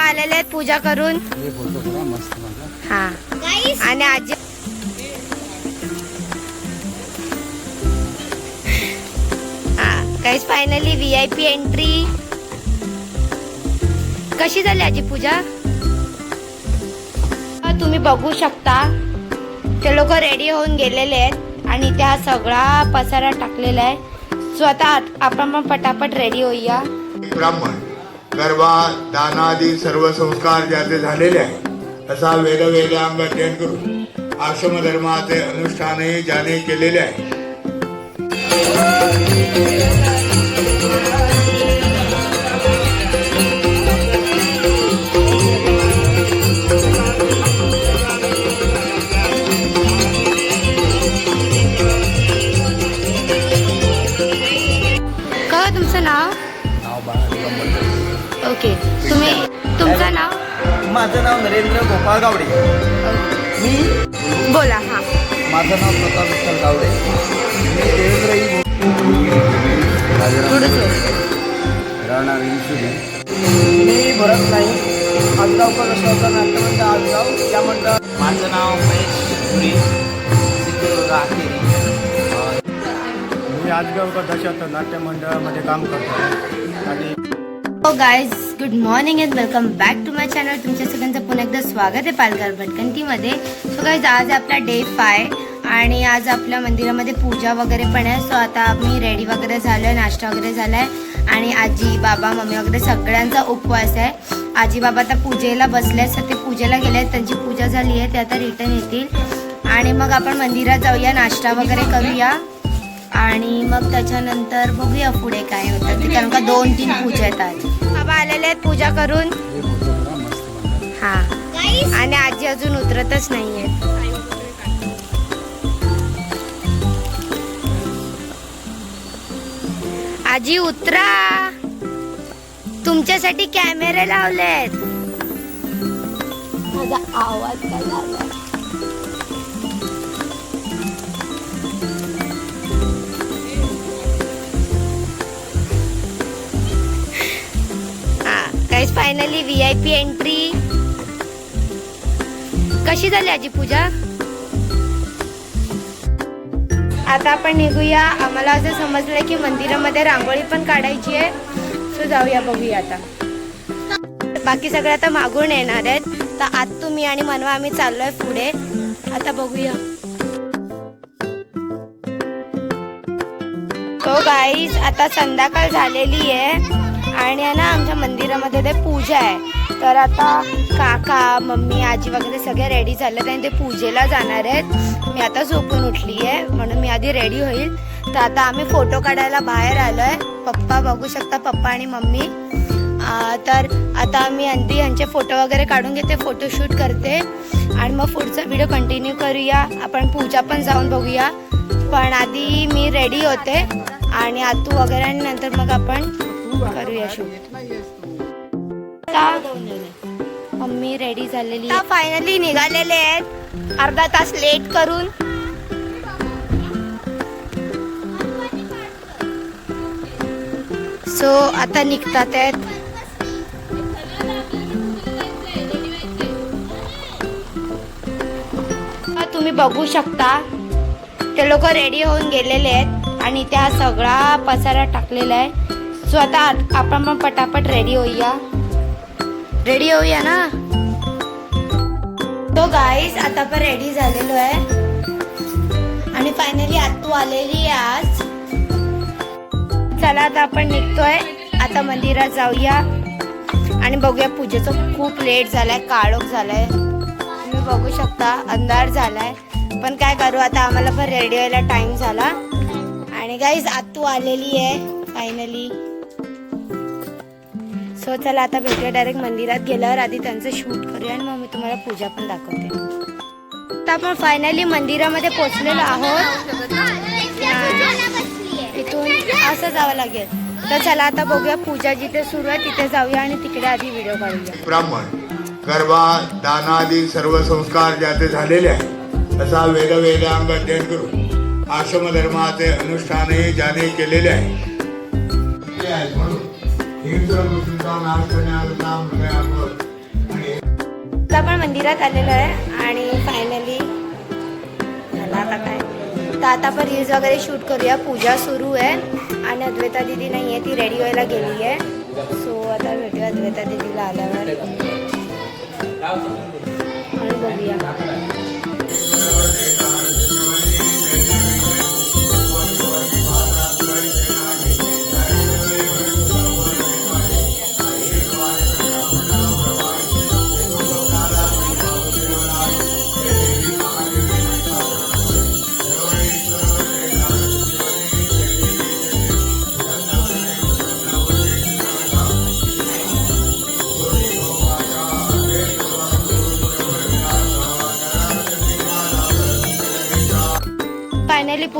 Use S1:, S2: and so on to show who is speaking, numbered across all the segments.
S1: बाबा आलेले आहेत पूजा करून.
S2: हे.
S1: हा आणि आजी हा काहीच finally V I P entry कशी झाली आजी पूजा? हा, तुम्ही बघू शकता. ते लोक रेडी होऊन गेलेले आहेत आणि इथे हा सगळा पसारा टाकलेला आहे. सो आता आत- आपण पण पटापट रेडी होऊया.
S3: ब्राह्मण. गर्भा दानादी सर्व संस्कार ज्याचे झालेले आहे असा वेदवेदांग अध्ययन करून आश्रम धर्माचे अनुष्ठानही ज्याने केलेले आहे.
S1: तुमचं नाव?
S4: माझं नाव नरेंद्र गोपाळ गावडे. मी
S1: बोला हा.
S4: माझं नाव प्रताप विठ्ठल गावडे. मी देवेंद्र ही.
S2: राहणार
S4: मी भरत नाही. आजगावकर रस्त्याचा नाट्यमंडळ आजगाव. या मंडळ माझं नाव महेश पुरी सिद्धुदुर्ग आखेरी.
S2: मी आजगावकर दशात नाट्य मंडळामध्ये काम करतो. आणि
S1: हो guys good morning and welcome back to my channel तुमच्या सगळ्यांचं पुन्हा एकदा स्वागत आहे पालघर भटकंतीमध्ये. सो गाईज आज आपला डे फाय आणि आज आपल्या मंदिरामध्ये पूजा वगैरे पण आहे. सो आता आम्ही रेडी वगैरे झालो आहे नाश्ता वगैरे झाला आहे आणि आजी बाबा मम्मी वगैरे सगळ्यांचा उपवास आहे. आजी बाबा आता पूजेला बसले आहेत, ते पूजेला गेले आहेत. त्यांची पूजा झाली आहे ते आता रिटर्न येतील. आणि मग आपण मंदिरात जाऊया नाश्ता वगैरे करूया. आणि मग त्याच्यानंतर बघूया पुढे काय होतं. ते कारण का दोन तीन पूजा आहेत आज. बाबा आलेले आहेत पूजा करून.
S2: हा.
S1: आणि आजी अजून उतरतच नाहीये. आजी उतरा. तुमच्यासाठी कॅमेरे लावलेत. माझा आवाज काय झाला finally V I P entry कशी झाली आजी पूजा? आता आपण निघूया. आम्हाला असं समजलं की मंदिरामध्ये रांगोळी पण काढायची आहे. सो जाऊया बघूया आता. बाकी सगळं आता मागून येणार आहेत. तर आज तुम्ही आणि मनवा आम्ही चाललोय पुढे. आता बघूया. हो, तो गाईज आता संध्याकाळ झालेली आहे. आणि आहे ना आमच्या मंदिरामध्ये ते पूजा आहे. तर आता काका मम्मी आजी वगैरे सगळे रेडी झाले आणि ते पूजेला जाणार आहेत. मी आता झोपून उठली आहे म्हणून मी आधी रेडी होईल. तर आता आम्ही फोटो काढायला बाहेर आलो आहे पप्पा बघू शकता पप्पा आणि मम्मी. तर आता मी आधी यांचे फोटो वगैरे काढून घेते फोटोशूट करते. आणि मग पुढचा व्हिडिओ कंटिन्यू करूया. आपण पूजा पण जाऊन बघूया. पण आधी मी रेडी होते. आणि आतू वगैरे आणि नंतर मग आपण करूया शूट मम्मी रेडी झालेली फायनली निघालेले आहेत. अर्धा तास लेट करून. सो आता निघतात आहेत. तुम्ही बघू शकता. ते लोक रेडी होऊन गेलेले आहेत आणि त्या सगळा पसारा टाकलेला आहे. सो आता आपण पण पटापट रेडी होऊया. रेडी होऊया ना? तो गाईज आता पण रेडी झालेलो आहे. आणि फायनली आतू आलेली आहे आज. चला आता आपण निघतोय. आता मंदिरात जाऊया. आणि बघूया पूजेचं खूप लेट झालाय काळोख झालाय. तुम्ही बघू शकता अंधार झालाय. पण काय करू आता आम्हाला पण रेडी व्हायला टाइम झाला. आणि गाईज आतू आलेली आहे फायनली सो चला आता भेटूया डायरेक्ट मंदिरात. गेल्यावर आधी त्यांचं शूट करूया आणि मग मी तुम्हाला पूजा पण दाखवते. तर आपण फायनली मंदिरामध्ये पोचलेलो आहोत. इथून असं जावं लागेल. तर चला आता बघूया पूजा जिथे सुरू आहे तिथे जाऊया आणि तिकडे आधी व्हिडिओ काढूया.
S3: ब्राह्मण गर्भा दानादी सर्व संस्कार ज्याचे झालेले आहे असा वेदवेदांग अध्ययन करून आश्रमधर्माचे अनुष्ठानही ज्याने केलेले आहे. आहे म्हणून
S1: आपण मंदिरात आलेलो आहे आणि फायनली झाला आता काय? तर आता आपण रील्स वगैरे शूट करूया. पूजा सुरू आहे आणि अद्वैता दिदी नाही आहे ती रेडी व्हायला गेली आहे सो आता भेटूया अद्वैता दिदीला आल्यावर. आणि बघूया.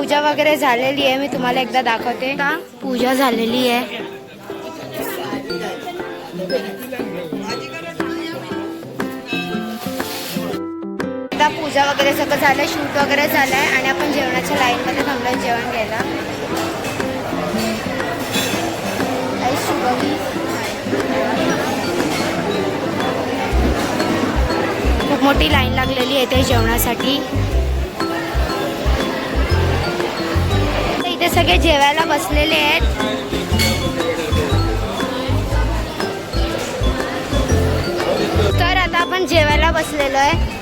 S1: पूजा वगैरे झालेली आहे मी तुम्हाला एकदा दाखवते. का? पूजा झालेली आहे. आता पूजा वगैरे सगळं झालं शूट वगैरे झालंय आणि आपण जेवणाच्या लाईनमध्ये थांबलोय जेवण घ्यायला खूप मोठी लाईन लागलेली आहे ते जेवणासाठी. इथे सगळे जेवायला बसलेले आहेत. तर आता आपण जेवायला बसलेलो आहे.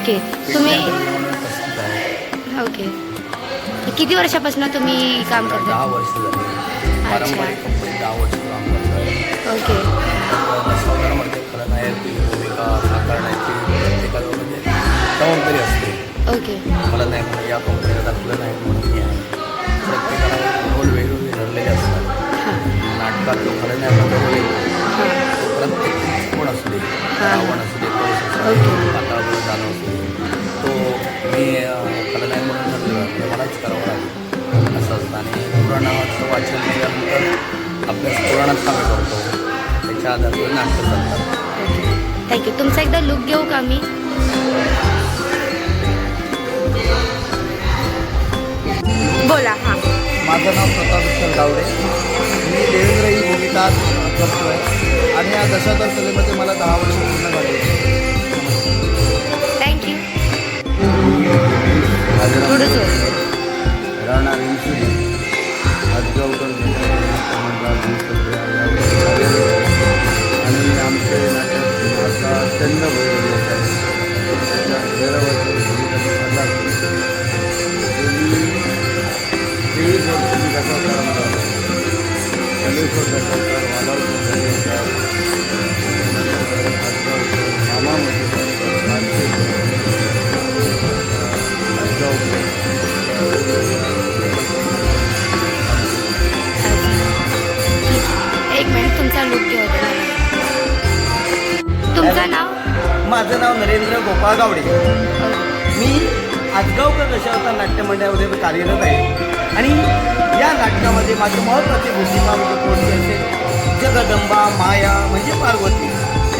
S1: ओके तुम्ही?
S2: आहे
S1: ओके किती वर्षापासून तुम्ही काम करता?
S2: दहा वर्ष झाली. पारंपरिक कंपनी दहा वर्ष काम करतो
S1: ओके
S2: दशावतारामध्ये खलनायक भूमिका साकारण्याची प्रत्येकाला म्हणजे जबाबदारी असते.
S1: ओके
S2: मला नाही म्हणून या कंपनीला दाखलं नाही म्हणून मी आहे. प्रत्येकाला रोल वेगवेगळे ठरलेले असतात.
S1: हाँ.
S2: नाटकात जो खलनायकाचा रोल येतो
S1: हाँ.
S2: प्रत्येक कोण असू दे रावण असू दे पाताळावर जाणं असू दे. तो मी खलनायक म्हणून ठरलेलं मलाच करावं लागेल. असं असतं. आणि पुराणाचं वाचन केल्यानंतर अभ्यास पुराणात आम्ही करतो. त्याच्या आधारे नाटकं
S1: ओके. थँक्यू तुमचा एकदा लुक घेऊ का मी? बोला हां.
S4: माझं नाव प्रताप विठ्ठल गावडे. मी देवेंद्र ही भूमिका करतो आहे आणि या दशावतार कलेमध्ये मला दहा वर्ष पूर्ण झाली
S1: थँक्यू.
S2: राणा हदगावकर आणि आमचे नाटक आता तेवीस वर्ष मी कलेश्वर दशावतार वालावकर
S4: नरेंद्र गावडे मी आजगावकर दशावतार नाट्यमंडळामध्ये कार्यरत आहे. आणि या नाटकामध्ये माझी महत्त्वाची भूमिका म्हणजे कोणती असेल? जगदंबा माया म्हणजे पार्वती.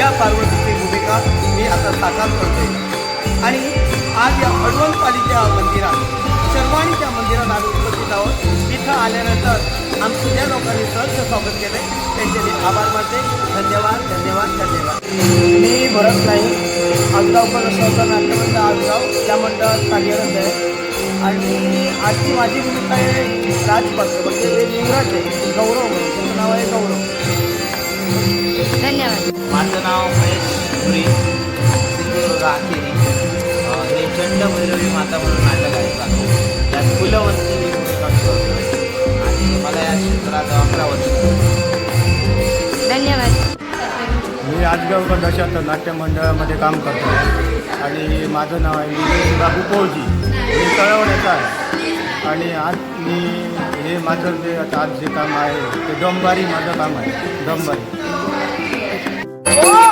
S4: या पार्वतीची भूमिका मी आता साकार करतोय. आणि आज या अडवणपालीच्या मंदिरात आल्यानंतर आमचं ज्या लोकांनी सहर्ष स्वागत केलं. त्यांचे मी आभार मानते. धन्यवाद धन्यवाद धन्यवाद. मी भरत नाईक आजगावकर दशावतार नाट्यमंडळ आजगाव या मंडळात कार्यरत आहे. आणि आजची माझी भूमिका आहे राजपात्र म्हणजे हे लिंगराज आहे. गौरव त्याचं नाव आहे गौरव.
S1: धन्यवाद.
S5: माझं नाव महेश पुरी अं, हे चंड भैरवी माता म्हणून नाटक आहे. अकरा वर्ष
S1: धन्यवाद.
S2: मी आजगावकर दशावतार नाट्य मंडळामध्ये काम करतो आणि माझं नाव आहे बाबू पोळजी. मी कळवण्याचा आहे. आणि आज मी हे माझं जे आता आज जे काम आहे ते डोंबारी माझं काम आहे. डोंबारी.
S1: हो.